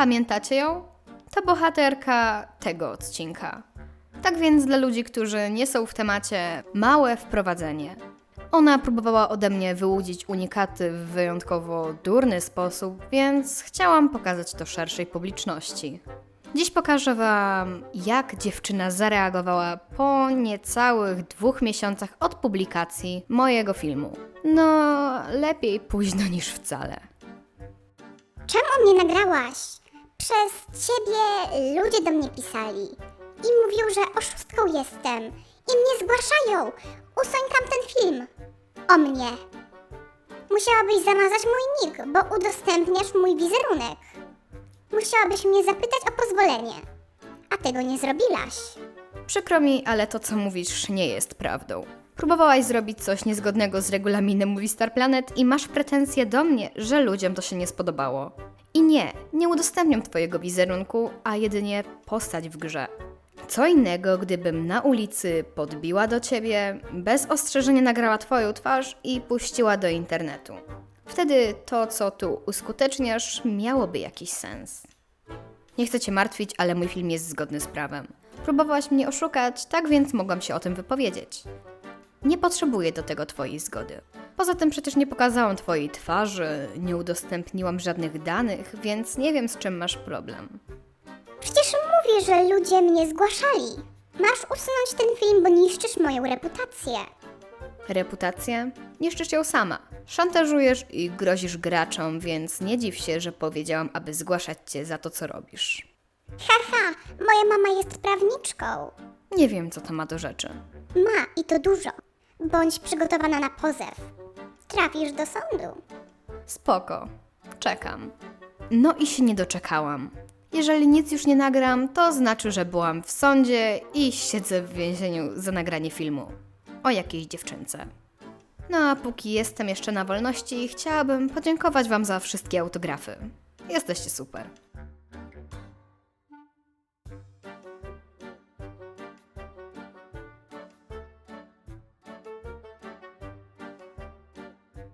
Pamiętacie ją? To bohaterka tego odcinka. Tak więc dla ludzi, którzy nie są w temacie, małe wprowadzenie. Ona próbowała ode mnie wyłudzić unikaty w wyjątkowo durny sposób, więc chciałam pokazać to szerszej publiczności. Dziś pokażę Wam, jak dziewczyna zareagowała po niecałych dwóch miesiącach od publikacji mojego filmu. No, lepiej późno niż wcale. Czemu mnie nagrałaś? Przez ciebie ludzie do mnie pisali i mówią, że oszustką jestem i mnie zgłaszają. Usuń tamten film. O mnie. Musiałabyś zamazać mój nick, bo udostępniasz mój wizerunek. Musiałabyś mnie zapytać o pozwolenie. A tego nie zrobiłaś. Przykro mi, ale to co mówisz nie jest prawdą. Próbowałaś zrobić coś niezgodnego z regulaminem Movistar Planet i masz pretensje do mnie, że ludziom to się nie spodobało. I nie, nie udostępniam twojego wizerunku, a jedynie postać w grze. Co innego, gdybym na ulicy podbiła do ciebie, bez ostrzeżenia nagrała twoją twarz i puściła do internetu. Wtedy to, co tu uskuteczniasz, miałoby jakiś sens. Nie chcę cię martwić, ale mój film jest zgodny z prawem. Próbowałaś mnie oszukać, tak więc mogłam się o tym wypowiedzieć. Nie potrzebuję do tego twojej zgody. Poza tym przecież nie pokazałam twojej twarzy, nie udostępniłam żadnych danych, więc nie wiem z czym masz problem. Przecież mówię, że ludzie mnie zgłaszali. Masz usunąć ten film, bo niszczysz moją reputację. Reputację? Niszczysz ją sama. Szantażujesz i grozisz graczom, więc nie dziw się, że powiedziałam, aby zgłaszać cię za to, co robisz. Haha, moja mama jest prawniczką. Nie wiem, co to ma do rzeczy. Ma i to dużo. Bądź przygotowana na pozew. Trafisz do sądu. Spoko. Czekam. No i się nie doczekałam. Jeżeli nic już nie nagram, to znaczy, że byłam w sądzie i siedzę w więzieniu za nagranie filmu o jakiejś dziewczynce. No a póki jestem jeszcze na wolności, chciałabym podziękować Wam za wszystkie autografy. Jesteście super.